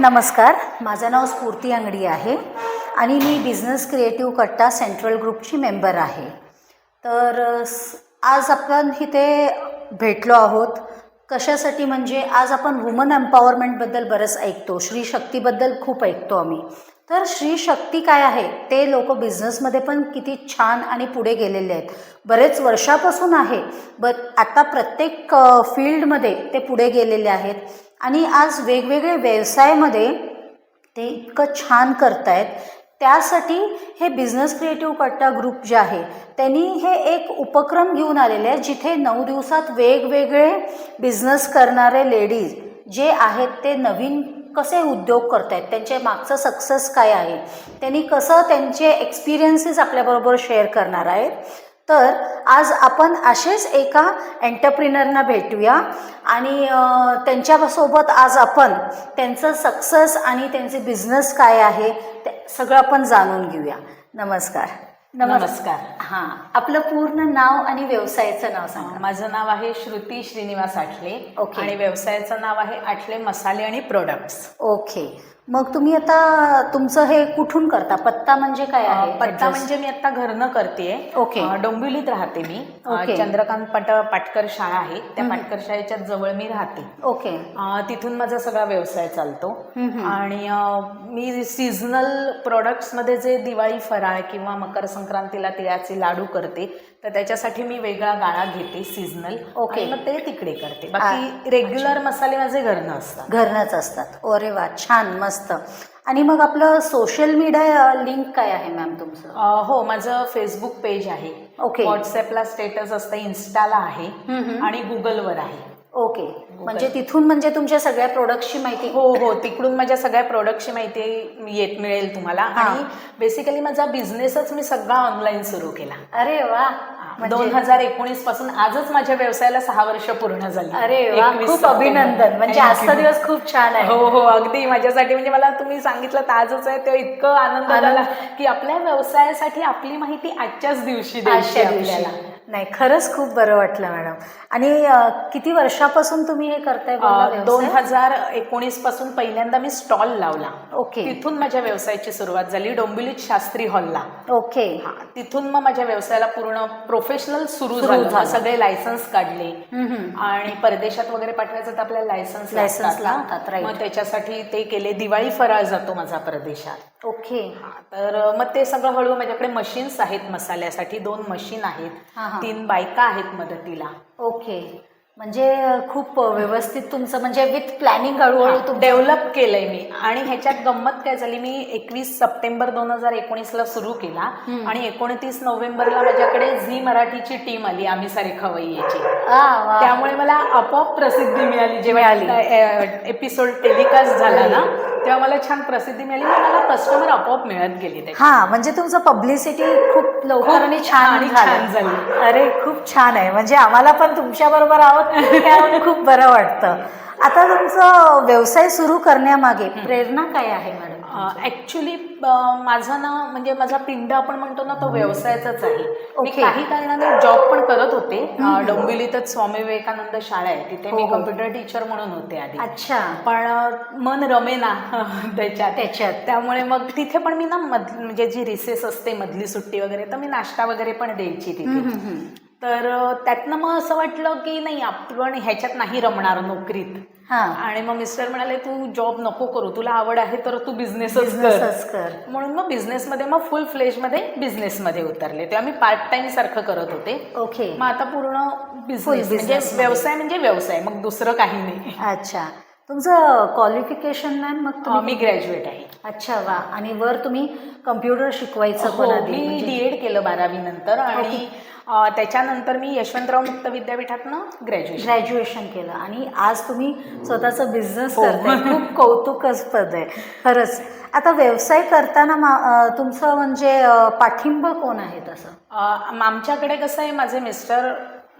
नमस्कार माझं नाव स्फूर्ती अंगडी आहे आणि मी बिझनेस क्रिएटिव्ह कट्टा सेंट्रल ग्रुपची मेंबर आहे. तर आज आपण इथे भेटलो आहोत. कशासाठी म्हणजे आज आपण वुमन एम्पॉवरमेंटबद्दल बरंच ऐकतो श्री शक्तीबद्दल खूप ऐकतो आम्ही. तर श्री शक्ती काय आहे? ते लोक बिझनेसमध्ये पण किती छान आणि पुढे गेलेले आहेत. बरेच वर्षापासून आहे बट आता प्रत्येक फील्डमध्ये ते पुढे गेलेले आहेत. आणि आज वेगवेगळे व्यवसायामध्ये ते इतकं छान करतायत. त्यासाठी हे बिझनेस क्रिएटिव्ह कट्टा ग्रुप जे आहे त्यांनी हे एक उपक्रम घेऊन आलेले आहे जिथे नऊ दिवसात वेगवेगळे बिझनेस करणारे लेडीज जे आहेत ते नवीन कसे उद्योग करतायत त्यांच्या मागचं सक्सेस काय आहे त्यांनी कसं त्यांचे एक्सपिरियन्सेस आपल्याबरोबर शेअर करणार आहेत. तर आज आपण असेच एका एंटरप्रिनरना भेटूया. आणि त्यांच्यासोबत आज आपण त्यांचं सक्सेस आणि त्यांचे बिझनेस काय आहे ते सगळं आपण जाणून घेऊया. नमस्कार. नमस्कार. हां. आपलं पूर्ण नाव आणि व्यवसायाचं नाव सांगा. माझं नाव आहे श्रुती श्रीनिवास आठले. ओके. आणि व्यवसायाचं नाव आहे आठले मसाले आणि प्रोडक्ट्स ओके. मग तुम्ही आता तुमचं हे कुठून करता? पत्ता म्हणजे काय आहे? पत्ता? म्हणजे मी आता घरनं करतेय. ओके. डोंबिवलीत राहते मी. चंद्रकांत पट पाटकर शाळा आहे. त्या. पाटकर शाळेच्या जवळ मी राहते. ओके. तिथून माझा सगळा व्यवसाय चालतो. आणि मी सीझनल प्रोडक्ट्समध्ये जे दिवाळी फराळ किंवा मकर संक्रांतीला तिळाचे लाडू करते तर त्याच्यासाठी मी वेगळा गाळा घेते सीझनल ओके. मग ते तिकडे करते. बाकी रेग्युलर मसाले माझे घरनं असतात. घरनंच असतात. अरे वा छान मस्त. आणि मग आपलं सोशल मीडिया लिंक काय आहे मॅम तुमचं? अं, हो माझं फेसबुक पेज आहे. ओके. व्हॉट्सअपला स्टेटस असतं इन्स्टाला आहे हम्म, हम्म. आणि गुगलवर आहे. ओके म्हणजे तिथून म्हणजे तुमच्या सगळ्या प्रोडक्टची माहिती? हो हो तिकडून माझ्या सगळ्या प्रोडक्टची माहिती येत मिळेल तुम्हाला. आणि बेसिकली माझा बिझनेसच मी सगळा ऑनलाईन सुरू केला. अरे वा! दोन हजार एकोणीसपासून आजच माझ्या व्यवसायाला सहा वर्ष पूर्ण झाली. अरे वा 21 खूप. अभिनंदन. म्हणजे आजचा. दिवस खूप छान आहे. हो हो अगदी. माझ्यासाठी म्हणजे मला तुम्ही सांगितलं तर आजच आहे. तेव्हा इतकं आनंद. झाला की आपल्या व्यवसायासाठी आपली माहिती आजच्याच दिवशी द्यायची आजच्या दिवशी. आपल्याला. नाही खरंच खूप बरं वाटलं मॅडम. आणि किती वर्षापासून तुम्ही हे करताय दोन? हजार एकोणीसपासून पहिल्यांदा मी स्टॉल लावला. ओके. तिथून माझ्या व्यवसायाची सुरुवात झाली डोंबिवलीत शास्त्री हॉलला. ओके. हा, तिथून मग माझ्या व्यवसायाला पूर्ण प्रोफेशनल सुरू झालं. सगळे लायसन्स काढले. आणि परदेशात वगैरे पाठवायचं तर आपल्याला लायसन्स License लागतात. मग त्याच्यासाठी ते केले. दिवाळी फराळ जातो माझा परदेशात. ओके. हा, तर मग ते सगळं हळू माझ्याकडे मशीन्स आहेत मसाल्यासाठी. दोन मशीन आहेत. हा. तीन बायका आहेत मदतीला. ओके. म्हणजे खूप व्यवस्थित तुमचं म्हणजे विथ प्लॅनिंग हळूहळू तुम डेव्हलप केलंय मी. आणि ह्याच्यात गंमत काय झाली मी एकवीस सप्टेंबर दोन हजार एकोणीस ला सुरू केला आणि एकोणतीस नोव्हेंबरला माझ्याकडे झी मराठीची टीम आली आम्ही सारे खवय्याची. आ, वा. त्यामुळे मला आपोआप प्रसिद्धी मिळाली. मिळाली. जेव्हा एपिसोड टेलिकास्ट झाला ना तेव्हा मला छान प्रसिद्धी मिळाली मला कस्टमर आपोआप मिळत गेली त्याची. हा म्हणजे तुमचं पब्लिसिटी खूप लवकर आणि छान आणि. छान झाली. अरे खूप छान आहे म्हणजे आम्हाला पण तुमच्या बरोबर आहोत खूप बरं वाटतं आता तुमचं व्यवसाय सुरू करण्यामागे प्रेरणा काय आहे मॅडम ऍक्च्युली माझं ना म्हणजे माझा पिंड आपण म्हणतो ना तो व्यवसायाचाच आहे. मी. काही कारणाने जॉब पण करत होते. अं, डोंबिवलीतच स्वामी विवेकानंद शाळा आहे. तिथे मी हो, हो. कम्प्युटर टीचर म्हणून होते आधी. अच्छा. पण अं, मन रमेना त्याच्यात. त्याच्यात. त्यामुळे मग तिथे पण मी ना मध म्हणजे जी रिसेस असते मधली सुट्टी वगैरे तर मी नाश्ता वगैरे पण द्यायची हम्म, तिथे हम्म, हम्म. तर त्यातनं मग असं वाटलं की नाही आपण ह्याच्यात नाही रमणार नोकरीत. हा. आणि मग मिस्टर म्हणाले तू जॉब नको करू तुला आवड आहे तर तू बिझनेसच कर. म्हणून मग बिझनेसमध्ये मग फुल फ्लेजमध्ये बिझनेसमध्ये उतरले. तेव्हा मी पार्ट टाइम सारखं करत होते. ओके. मग आता पूर्ण बिझनेस म्हणजे. व्यवसाय म्हणजे व्यवसाय मग दुसरं काही नाही. अच्छा. तुमचं क्वालिफिकेशन मॅम मग मी ग्रॅज्युएट आहे. अच्छा वा. आणि वर तुम्ही कम्प्युटर शिकवायचं हो मी म्हणजे- डी एड केलं बारावी नंतर आणि त्याच्यानंतर मी यशवंतराव मुक्त विद्यापीठातनं ग्रॅज्युएशन ग्रॅज्युएशन केलं. आणि आज तुम्ही स्वतःचा बिझनेस हो. करताय. खूप कौतुकास्पद आहे. खरंच. आता व्यवसाय करताना मा- तुमचं म्हणजे पाठिंबा कोण आहे तसं आमच्याकडे कसं आहे माझे मिस्टर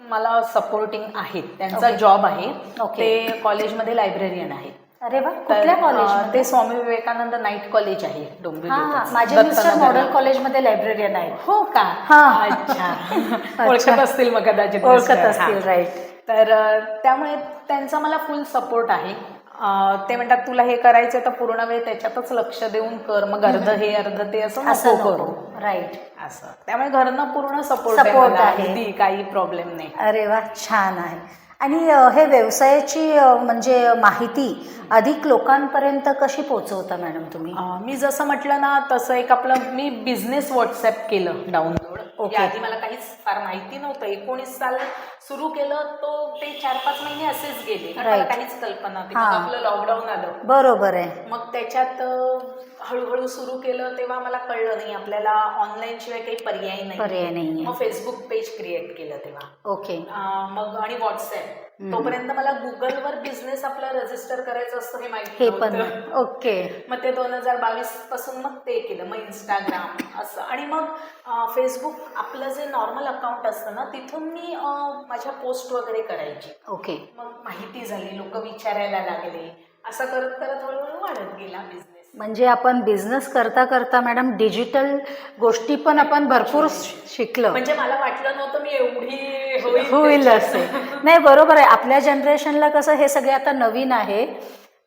मला सपोर्टिंग आहेत. त्यांचा. जॉब आहे. ओके. ते कॉलेजमध्ये लायब्ररियन आहेत. अरे वा कुठल्या कॉलेज ते स्वामी विवेकानंद नाईट कॉलेज आहे हा डोंबिवलीतच. माझे मिस्टर. मॉडेल कॉलेजमध्ये लायब्ररियन आहेत. हो का? हा. अच्छा. ओळखत असतील मग कदाचित ओळखत. असतील. राईट तर त्यामुळे त्यांचा मला फुल सपोर्ट आहे. ते म्हणतात तुला हे करायचं तर पूर्ण वेळ त्याच्यातच लक्ष देऊन कर. मग अर्ध हे अर्ध ते असं असं करू. राईट असं. त्यामुळे घरनं पूर्ण सपोर्ट Support आहे. काही प्रॉब्लेम नाही. अरे वा छान आहे. आणि हे व्यवसायाची म्हणजे माहिती अधिक लोकांपर्यंत कशी पोहोचवता मॅडम तुम्ही? मी जसं म्हटलं ना तसं एक आपलं मी बिझनेस व्हॉट्सॲप केलं डाउनलोड Okay. आधी मला काहीच फार माहिती नव्हतं. एकोणीस साल सुरू केलं तो ते चार पाच महिने असेच गेले. मला. काहीच कल्पना आपलं लॉकडाऊन आलं. बरोबर आहे. मग त्याच्यात हळूहळू सुरू केलं तेव्हा मला कळलं नाही. आपल्याला ऑनलाईन शिवाय काही पर्याय नाही पर्याय नाहीये. मग फेसबुक पेज क्रिएट केलं तेव्हा. ओके मग आणि व्हॉट्सॲप तोपर्यंत मला गुगलवर बिझनेस आपला रजिस्टर करायचं असतं हे माहिती हे पण. ओके मग ते दोन हजार बावीसपासून मग ते केलं. मग इंस्टाग्राम असं. आणि मग फेसबुक आपलं जे नॉर्मल अकाउंट असतं ना तिथून मी माझ्या पोस्ट वगैरे करायची. ओके मग माहिती झाली. लोक विचारायला लागले. असं करत करत हळूहळू वाढत गेला बिझनेस म्हणजे आपण बिझनेस करता करता मॅडम डिजिटल गोष्टी पण आपण भरपूर शिकलो. म्हणजे मला वाटलं नव्हतं मी एवढी होईल. असे. नाही बरोबर आहे. आपल्या जनरेशनला कसं हे सगळे आता नवीन आहे.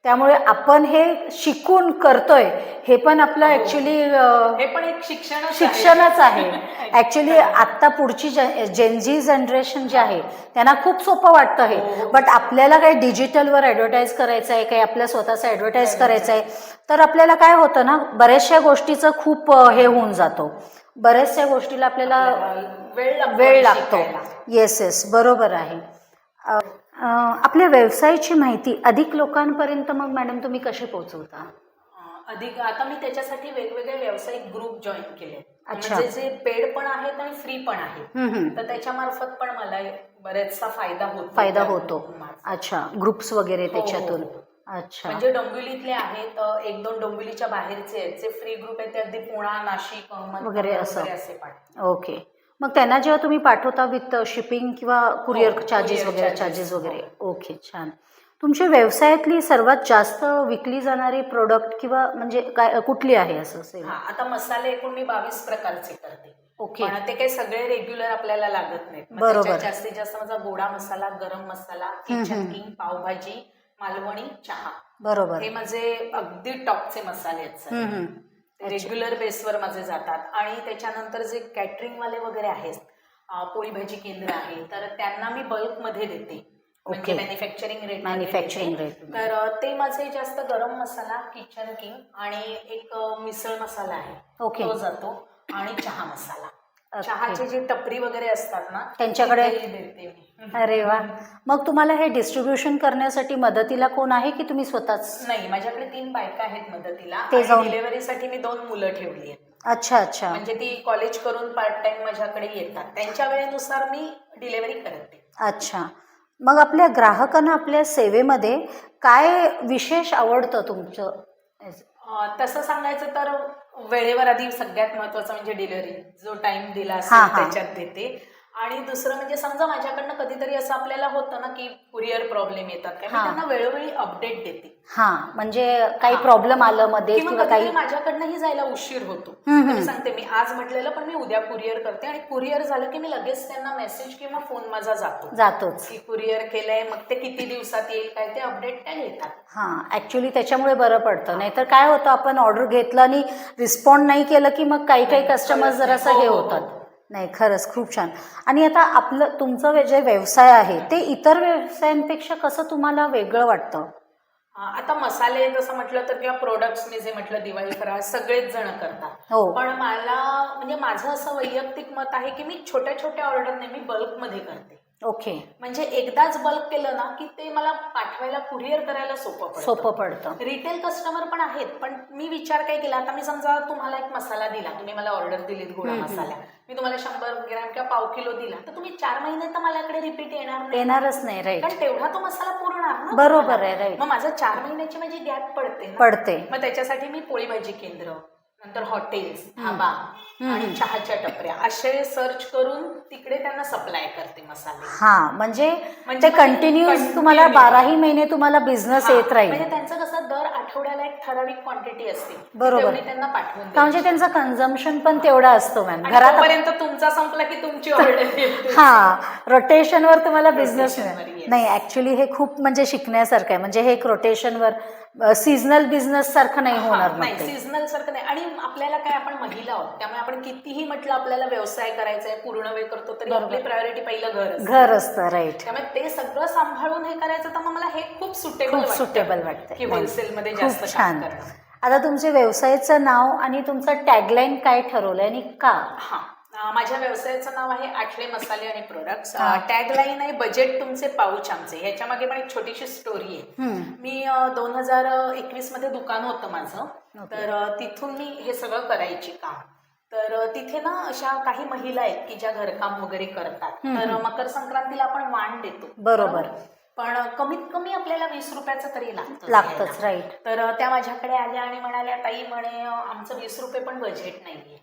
त्यामुळे आपण हे शिकून करतोय हे पण आपलं ॲक्च्युली हे पण एक शिक्षण शिक्षणच आहे. ॲक्च्युली आत्ता पुढची जेनजी जनरेशन जे आहे त्यांना खूप सोपं वाटतं हे. हो. बट आपल्याला काही डिजिटलवर ॲडव्हर्टाईज करायचं आहे काही आपल्या स्वतःचं ॲडव्हर्टाईज करायचं आहे तर आपल्याला काय होतं ना बऱ्याचशा गोष्टीचं खूप हे होऊन जातो. बऱ्याचशा गोष्टीला आपल्याला वेळ वेळ लागतो. येस येस बरोबर आहे. आपल्या व्यवसायाची माहिती अधिक लोकांपर्यंत मग मॅडम तुम्ही कशी पोहोचवता? अधिक आता मी त्याच्यासाठी वेगवेगळे व्यावसायिक ग्रुप जॉईन केले. अच्छा. म्हणजे जे पेड पण आहेत आणि फ्री पण आहेत. तर त्याच्यामार्फत पण मला बरेचसा फायदा होतो. फायदा होतो. माझा. अच्छा. ग्रुप्स वगैरे हो, हो, त्याच्यातून. हो. अच्छा. म्हणजे डोंबिवलीतले आहेत अं, एक दोन डोंबिवलीच्या बाहेरचे आहेत. जे फ्री ग्रुप आहेत ते अगदी पुणा नाशिक अहमदनगर वगैरे असं. असे पाठ ओके. मग त्यांना जेव्हा तुम्ही पाठवता विथ शिपिंग किंवा कुरिअर हो, चार्जेस courier वगैरे चार्जेस हो. वगैरे. ओके छान. तुमच्या व्यवसायातली सर्वात जास्त विकली जाणारी प्रोडक्ट किंवा म्हणजे काय कुठली आहे असं सेवा हा आता मसाले एकूण मी बावीस प्रकारचे करते. ओके पण ते काही सगळे रेग्युलर आपल्याला लागत नाहीत. मग बरोबर. त्याच्यात जास्तीत जास्त माझा गोडा मसाला गरम मसाला किचन किंग पावभाजी मालवणी चहा. बरोबर. हे माझे अगदी टॉपचे मसाले आहेत सर. हम्म, हम्म. रेग्युलर बेसवर माझे जातात आणि त्याच्यानंतर जे कॅटरिंग वाले वगैरे आहेत पोळी भाजी केंद्र आहे तर त्यांना मी बल्कमध्ये देते म्हणजे Okay. मॅन्युफॅक्चरिंग रेट rate मध्ये. तर ते माझे जास्त गरम मसाला किचन किंग आणि एक मिसळ मसाला आहे Okay. तो जातो आणि चहा मसाला. चहाचे जे टपरी वगैरे असतात ना त्यांच्याकडे- देते मी. अरे वा. मग तुम्हाला हे डिस्ट्रीब्युशन करण्यासाठी मदतीला कोण आहे की तुम्ही स्वतःच? नाही माझ्याकडे तीन बायका आहेत मदतीला ते जाऊन- डिलिव्हरीसाठी मी दोन मुलं ठेवली आहेत. अच्छा अच्छा. म्हणजे ती कॉलेज करून पार्ट टाइम माझ्याकडे येतात. त्यांच्या वेळेनुसार मी डिलेव्हरी करते. अच्छा. मग आपल्या ग्राहकांना आपल्या सेवेमध्ये काय विशेष आवडतं तुमचं? अं, तसं सांगायचं तर वेळेवर आधी सगळ्यात महत्वाचं म्हणजे डिलिव्हरी जो टाइम दिला असेल हा. त्याच्यात देते आणि दुसरं म्हणजे समजा माझ्याकडनं कधीतरी असं आपल्याला होतं ना की कुरिअर प्रॉब्लेम येतात काय मी हा. त्यांना वेळोवेळी अपडेट देते हां म्हणजे काही हा. प्रॉब्लेम आलं मध्ये किंवा किंवा कधीतरी काही माझ्याकडनंही जायला उशीर होतो हम्म, मी हम्म. सांगते मी आज म्हटलेलं पण मी उद्या कुरिअर करते आणि कुरिअर झालं की मी लगेच त्यांना मेसेज किंवा फोन माझा जातो जातोच की कुरिअर केलंय मग ते किती दिवसात येईल काय ते अपडेट त्या घेतात हां ॲक्च्युली त्याच्यामुळे बरं पडतं नाहीतर काय होतं आपण ऑर्डर घेतलं आणि रिस्पॉन्ड नाही केलं की मग काही काही कस्टमर्स खरंच जरासं नाही. हे हो, हो, होतात हो. नाही खरंच खूप छान. आणि आता आपलं तुमचं जे व्यवसाय आहे ते इतर व्यवसायांपेक्षा कसं तुम्हाला वेगळं वाटतं? आता मसाले तसं म्हटलं तर किंवा प्रोडक्ट्स मी जे म्हटलं दिवाळी फराळ सगळेच जण करतात. हो. पण मला म्हणजे माझं असं वैयक्तिक मत आहे की मी छोट्या छोट्या ऑर्डर नेहमी बल्कमध्ये करते. ओके. म्हणजे एकदाच बल्क केलं ना की ते मला पाठवायला कुरिअर करायला सोपं पडतं. सोपं पडतं. रिटेल कस्टमर पण आहेत पण मी विचार काय केला आता मी समजा तुम्हाला एक मसाला दिला तुम्ही मला ऑर्डर दिलीत गोडा हम्म, मसाला. मी तुम्हाला शंभर ग्रॅम किंवा पाव किलो दिला तर तुम्ही चार महिने तर माझ्याकडे रिपीट येणार नाही. येणारच नाही राईट कारण तेवढा तो मसाला पुरणार ना बरोबर. आहे, right. मग माझं चार महिन्याची माझी गॅप पडते. पडते. मग त्याच्यासाठी मी पोळी भाजी केंद्र नंतर हॉटेल्स धाबा आणि चहाच्या टपऱ्या असे सर्च करून तिकडे त्यांना सप्लाय करते मसाले. हां म्हणजे म्हणजे ते कंटिन्युअस continue. तुम्हाला बाराही महिने तुम्हाला बिझनेस येत राहील. म्हणजे त्यांचं कसं आठवड्याला एक ठराविक क्वांटिटी असते बरोबर. तेवढी त्यांना पाठवून. म्हणजे त्यांचा कन्झम्पशन पण तेवढा असतो मॅम आणि घरात तोपर्यंत तुमचा संपला की तुमची ऑर्डर येते हा रोटेशनवर तुम्हाला बिझनेस yes. नाही ऍक्च्युली हे खूप म्हणजे शिकण्यासारखं आहे म्हणजे हे एक रोटेशनवर सीझनल बिझनेस सारखं नाही होणार नाही मग ते सीझनल सारखं नाही आणि आपल्याला काय आपण महिला आहोत त्यामुळे आपण कितीही म्हटलं आपल्याला व्यवसाय करायचा आहे पूर्ण वेळ करतो तरी बरोबर. आपली प्रायोरिटी पहिलं घर असतं. घर असतं राईट त्यामुळे ते सगळं सांभाळून हे करायचं तर मग मला हे खूप सुटेबल खूप सुटेबल वाटतं की. होलसेल मध्ये खूप जास्त छान. काम करणं. आता तुमचे व्यवसायाचं नाव आणि तुमचं टॅगलाईन काय ठरवलंय आणि का? हा. अं, माझ्या व्यवसायाचं नाव आहे आठले मसाले आणि प्रोडक्ट्स हा. टॅगलाईन आहे बजेट तुमचे पाऊच आमचे. ह्याच्या मागे पण एक छोटीशी स्टोरी आहे. हम्म. मी दोन हजार एकवीसमध्ये दुकान होतं माझं. ओके. तर अ, तिथून मी हे सगळं करायची काम. तर अ, तिथे ना अशा काही महिला आहेत की ज्या घरकाम वगैरे करतात. हम्म, तर हम्म. मकर संक्रांतीला आपण वाण देतो. बरोबर. पण कमीत कमी आपल्याला वीस रुपयाचं तरी लागतं लागतंच. राईट तर अ, त्या माझ्याकडे आल्या आणि म्हणाल्या ताई म्हणे आमचं वीस रुपये पण बजेट नाहीये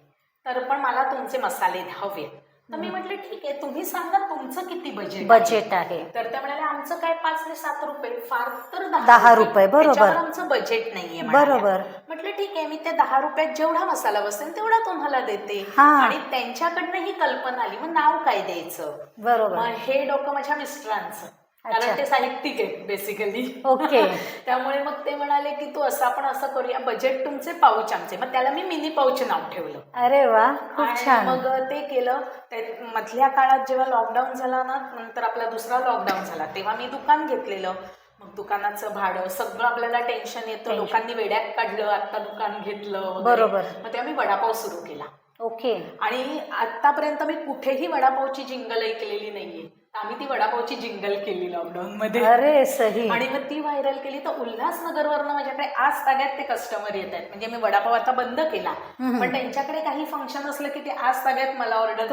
तर पण मला तुमचे मसाले हवे तर मी म्हटलं ठीक आहे तुम्ही सांगा तुमचं किती बजेट बजेट आहे तर त्या म्हणाल्या आमचं काय पाच ते सात रुपये फार तर दहा रुपये, बरोबर. त्याच्यावर आमचं बजेट नाहीये म्हणाल्या. बरोबर. म्हटलं ठीक आहे मी त्या दहा रुपयात जेवढा मसाला बसेल तेवढा तुम्हाला देते हा. आणि त्यांच्याकडनं ही कल्पना आली मग नाव काय द्यायचं बरोबर मग हे डोकं माझ्या मिस्टरांचं. कारण ते साहित्यिक आहेत बेसिकली ओके. त्यामुळे मग ते म्हणाले की तू असं आपण असं करूया. बजेट तुमचे पाऊच आमचे. मग त्याला मी मिनी पाऊच नाव ठेवलं. अरे वा खूप आणि छान. मग ते केलं. ते मधल्या काळात जेव्हा लॉकडाऊन झाला ना नंतर आपला दुसरा लॉकडाऊन झाला तेव्हा मी दुकान घेतलेलं. मग दुकानाचं भाडं सगळं आपल्याला टेन्शन येतं. लोकांनी वेड्यात काढलं आता दुकान घेतलं. बरोबर. मग तेव्हा मी वडापाव सुरू केला. ओके. आणि आतापर्यंत मी कुठेही वडापावची जिंगल ऐकलेली नाहीये. आम्ही ती वडापावची जिंगल केली लॉकडाऊन मध्ये. अरे सही. आणि मग ती व्हायरल केली तर उल्हासनगरवरनं माझ्याकडे आज ताग्यात ते कस्टमर येत आहेत. म्हणजे मी वडापाव आता बंद केला. पण त्यांच्याकडे काही फंक्शन असलं की ते आज ताग्यात मला ऑर्डर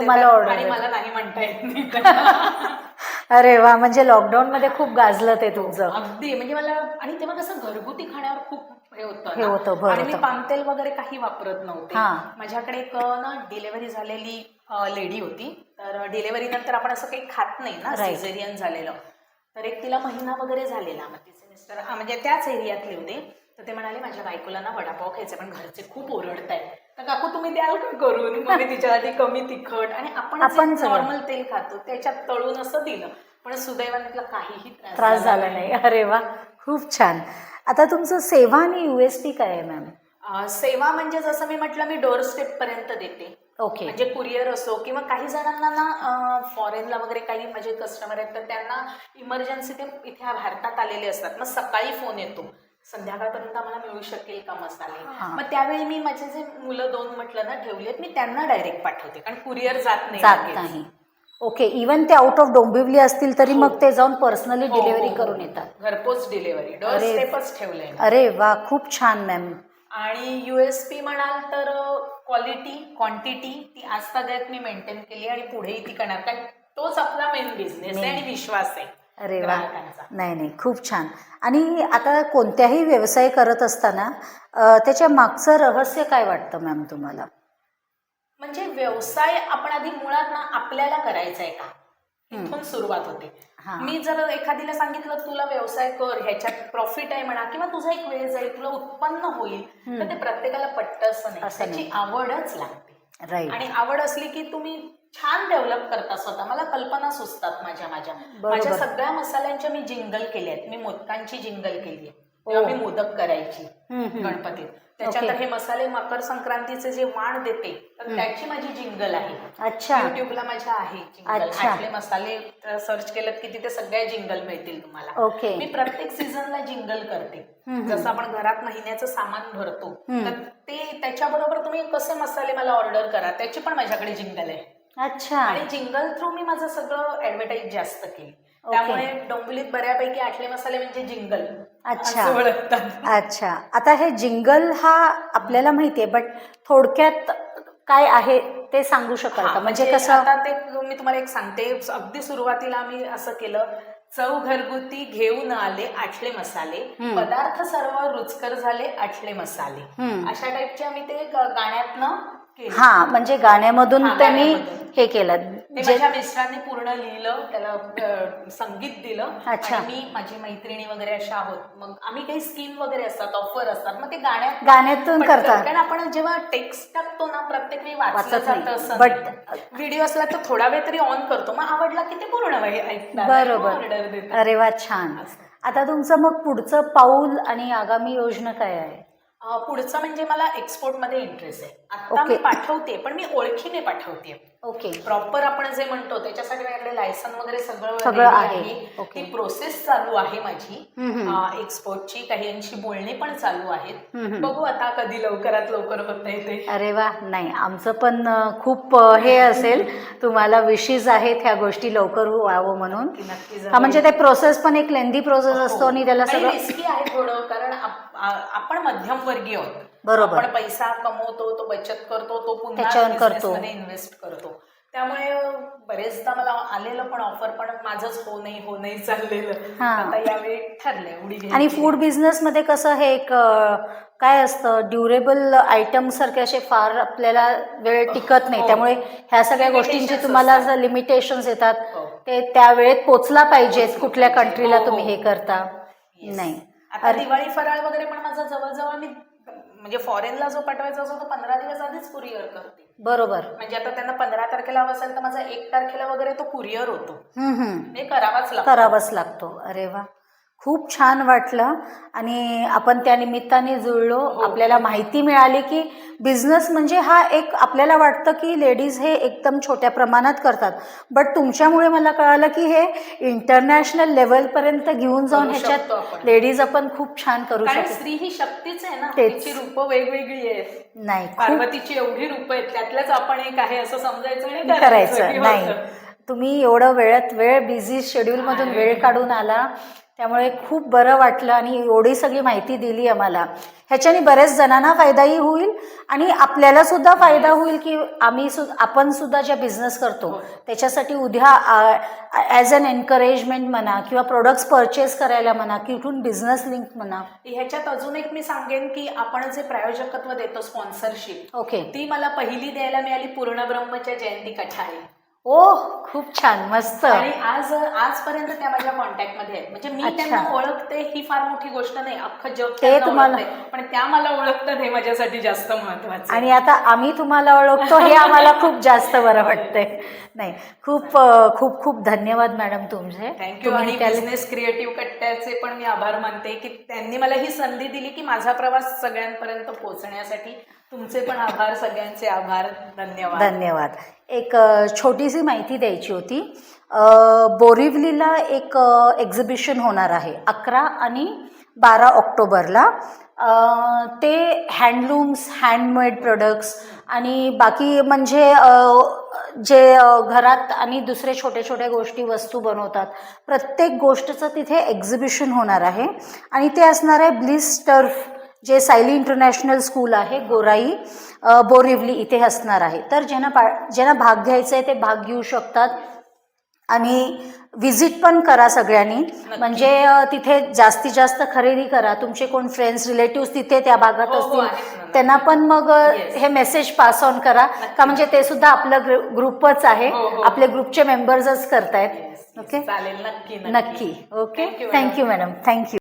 आणि. मला नाही म्हणता येत. नाही अरे वा म्हणजे लॉकडाऊन मध्ये खूप गाजलं ते तुमचं. अगदी. म्हणजे मला आणि तेव्हा कसं घरगुती खाण्यावर खूप हे होतं आणि मी. पामतेल वगैरे काही वापरत नव्हते. माझ्याकडे एक ना डिलेव्हरी झालेली लेडी होती. तर डिलेव्हरी नंतर आपण असं काही खात नाही ना Right. सिझेरियन झालेलं. तर एक तिला महिना वगैरे झालेला. मग तिचे मिस्टर हा, म्हणजे त्याच एरियातले होते. तर ते म्हणाले माझ्या बायकोला ना वडापाव खायचे पण घरचे खूप ओरडतायत. तर काकू तुम्ही द्याल का करून? मग मी तिच्यासाठी कमी तिखट आणि आपण आपण सगळं. नॉर्मल तेल खातो त्याच्यात तळून असं दिलं. पण सुदैवाने तिला काहीही त्रास झाला नाही. अरे वा खूप छान. आता तुमचं सेवा आणि युएसपी काय आहे मॅम अं, सेवा म्हणजे जसं मी म्हटलं मी डोअर स्टेप पर्यंत देते. ओके म्हणजे कुरिअर असो किंवा काही जणांना ना फॉरेनला वगैरे काही माझे कस्टमर आहेत तर त्यांना इमर्जन्सी ते इथे भारतात आलेले असतात मग सकाळी फोन येतो संध्याकाळपर्यंत आम्हाला मिळू शकेल का मसाले. मग त्यावेळी मी माझे जे मुलं दोन म्हटलं ना ठेवलेत मी त्यांना डायरेक्ट पाठवते कारण कुरिअर जात नाही जात. नाही ओके इवन ते आउट ऑफ डोंबिवली असतील तरी हो. मग ते जाऊन पर्सनली डिलिव्हरी हो, करून हो. येतात घरपोच डिलिव्हरी अरे. स्टेपच ठेवलंय. अरे वा खूप छान मॅम आणि युएसपी म्हणाल तर क्वालिटी क्वांटिटी ती आजतागत मी मेंटेन केली आणि पुढेही ती करणार. कारण तोच आपला मेन बिझनेस आहे. आणि विश्वास आहे अरे वा. नाही नाही खूप छान. आणि आता कोणत्याही व्यवसाय करत असताना त्याच्या मागचं रहस्य काय वाटतं मॅम तुम्हाला? म्हणजे व्यवसाय आपण आधी मुळात ना आपल्याला करायचा आहे का? इथून सुरुवात होते. मी जर एखादीला सांगितलं तुला व्यवसाय कर ह्याच्यात प्रॉफिट आहे म्हणा किंवा तुझा एक वेळ जाईल तुला उत्पन्न होईल. तर ते प्रत्येकाला पटतं असं नाही त्याची. आवडच लागते आणि आवड असली की तुम्ही छान डेव्हलप करता स्वतः मला कल्पना सुचतात माझ्या माझ्या. माझ्या सगळ्या मसाल्यांच्या मी जिंगल केल्या आहेत मी मोदकांची जिंगल केली आहे ओ. मी मोदक करायची. गणपतीत त्याच्यानंतर. हे मसाले मकर संक्रांतीचे जे वाण देते तर. त्याची माझी जिंगल आहे अच्छा युट्यूबला माझ्या आहे जिंगल. आठले मसाले सर्च केलं की तिथे सगळ्या जिंगल मिळतील तुम्हाला ओके मी प्रत्येक सीझनला जिंगल करते. जसं आपण घरात महिन्याचं सामान भरतो. तर ते त्याच्याबरोबर तुम्ही कसे मसाले मला ऑर्डर करा त्याची पण माझ्याकडे जिंगल आहे अच्छा आणि जिंगल थ्रू मी माझं सगळं ऍडव्हर्टाईज जास्त केली. त्यामुळे डोंबिवलीत बऱ्यापैकी आठले मसाले म्हणजे जिंगल. अच्छा. असं ओळखतात. अच्छा. आता हे जिंगल हा आपल्याला माहिती आहे बट थोडक्यात काय आहे ते सांगू शकाल हा, का म्हणजे कसं? आता ते मी तुम्हाला एक सांगते. अगदी सुरुवातीला आम्ही असं केलं चव घरगुती घेऊन आले आठले मसाले. हम्म. पदार्थ सर्व रुचकर झाले आठले मसाले. हम्म. अशा टाईपचे आम्ही ते ग- गाण्यातनं हा म्हणजे गाण्यामधून हा, त्यांनी गाण्यामधून. हे केलं. ते जे माझ्या मिस्टरांनी पूर्ण लिहिलं त्याला अं, संगीत दिलं. अच्छा. आणि मी माझी मैत्रिणी वगैरे अशा आहोत. मग आम्ही काही स्कीम वगैरे असतात ऑफर असतात. मग ते गाण्यात गाण्यातून पटकन- करतात. कारण आपण जेव्हा टेक्स्ट टाकतो ना प्रत्येक वेळी वाचलं वाचत नाही. जातं But- व्हिडिओ असला तर थोडा वेळ तरी ऑन करतो. मग आवडला की ते पूर्ण वेळ ऐकतात. बरोबर. ऑर्डर देतात. अरे वा छान. असं. आता तुमचं मग पुढचं पाऊल आणि आगामी योजना काय आहे? पुढचं म्हणजे मला एक्सपोर्टमध्ये इंटरेस्ट आहे आता. मी पाठवते पण मी ओळखीने पाठवते ओके प्रॉपर आपण जे म्हणतो त्याच्यासाठी माझ्याकडे लायसन वगैरे सगळं सगळं आहे. ती प्रोसेस चालू आहे माझी. एक्सपोर्टची काहींची बोलणी पण चालू आहेत. बघू आता कधी लवकरात लवकर होत ते. अरे वा नाही आमचं पण खूप हे असेल. तुम्हाला विशेष आहेत ह्या गोष्टी लवकर व्हावं म्हणून. हा म्हणजे ते प्रोसेस पण एक लेंदी प्रोसेस असतो आणि त्याला सगळं रिस्की आहे थोडं कारण आपण मध्यमवर्गीय आहोत. बरोबर. आपण पैसा कमवतो तो बचत करतो तो पुन्हा. इन्व्हेस्ट करतो त्यामुळे बरेचदा मला आलेलं पण ऑफर पण माझंच हो नाही हो नाही चाललेलं. आता यावेळी ठरलंय उडी. आणि फूड बिझनेसमध्ये कसं हे एक काय असतं ड्युरेबल आयटम सारखे असे फार आपल्याला वेळ टिकत नाही हो. त्यामुळे ह्या सगळ्या गोष्टींची तुम्हाला असतात. लिमिटेशन्स येतात हो. ते त्या वेळेत पोचला पाहिजेत कुठल्या कंट्रीला हो, तुम्ही हो. करता. नाही आता दिवाळी फराळ वगैरे पण माझा जवळजवळ मी म्हणजे फॉरेनला जो पाठवायचा असतो तो पंधरा दिवस आधीच कुरिअर करते. बरोबर. म्हणजे आता त्यांना पंधरा तारखेला हवं असेल तर माझा एक तारखेला वगैरे तो कुरिअर होतो. हम्म, हम्म. हे करावाच लागतो. करावाच लागतो. अरे वा. खूप छान वाटलं. आणि आपण त्या निमित्ताने जुळलो. हो. आपल्याला माहिती मिळाली की बिझनेस म्हणजे हा एक आपल्याला वाटतं की लेडीज हे एकदम छोट्या प्रमाणात करतात. बट तुमच्यामुळे मला कळालं की हे इंटरनॅशनल लेवलपर्यंत घेऊन जाऊन ह्याच्यात. लेडीज आपण. खूप छान करू शकतो. स्त्री ही शक्तीच आहे ना. तिची. रूपं वेगवेगळी आहेत. नाही पार्वतीची एवढी रूप आहेत. त्यातल्याच आपण एक आहे असं समजायचं करायचं नाही. तुम्ही एवढं वेळात वेळ बिझी शेड्यूलमधून वेळ काढून आला. त्यामुळे खूप बरं वाटलं आणि एवढी सगळी माहिती दिली आम्हाला. ह्याच्याने बऱ्याच जणांना फायदाही होईल आणि आपल्याला सुद्धा फायदा होईल की आम्ही सु आपण सुद्धा ज्या बिझनेस करतो त्याच्यासाठी उद्या ॲज अन एनकरेजमेंट म्हणा किंवा प्रोडक्ट्स परचेस करायला म्हणा कुठून बिझनेस लिंक म्हणा. ह्याच्यात अजून एक मी सांगेन की आपण जे प्रायोजकत्व देतो स्पॉन्सरशिप ओके ती मला पहिली द्यायला मिळाली पूर्ण ब्रह्मच्या जयंती कठाळे ओ खूप छान मस्त. आणि आज आजपर्यंत त्या माझ्या कॉन्टॅक्टमध्ये आहेत. म्हणजे मी. त्यांना ओळखते ही फार मोठी गोष्ट नाही. अख्खं जग ते तुम्हाला-. पण त्या मला ओळखतात हे माझ्यासाठी जास्त महत्वाचं. आणि आता आम्ही तुम्हाला ओळखतो हे आम्हाला खूप जास्त बरं वाटतंय. नाही खूप खूप खूप धन्यवाद मॅडम तुमचे. थँक्यू आणि बिझनेस क्रिएटिव्ह कट्ट्याचे पण मी आभार मानते की त्यांनी मला ही संधी दिली की माझा प्रवास सगळ्यांपर्यंत पोहोचण्यासाठी. तुमचे पण आभार सगळ्यांचे आभार. धन्यवाद. धन्यवाद. एक छोटीशी माहिती द्यायची होती. बोरिवलीला एक एक्झिबिशन होणार आहे अकरा आणि बारा ऑक्टोबरला. ते हँडलूम्स हँडमेड प्रोडक्ट्स आणि बाकी म्हणजे जे घरात आणि दुसरे छोटे छोटे गोष्टी वस्तू बनवतात प्रत्येक गोष्टीचं तिथे एक्झिबिशन होणार आहे. आणि ते असणार आहे ब्लिस टर्फ. जे सायली इंटरनॅशनल स्कूल आहे गोराई बोरिवली इथे असणार आहे. तर ज्यांना पा ज्यांना भाग घ्यायचं आहे ते भाग घेऊ शकतात. आणि विजिट पण करा सगळ्यांनी. म्हणजे तिथे जास्तीत जास्त खरेदी करा. तुमचे कोण फ्रेंड्स रिलेटिव्ह तिथे त्या भागात हो, हो, असतील. त्यांना पण मग. हे मेसेज पास ऑन करा. का म्हणजे ते सुद्धा आपलं ग्रु ग्रुपच आहे. हो. आपले ग्रुपचे मेंबर्सच करतायत. ओके चालेल. नक्की नक्की. ओके. Thank you madam thank you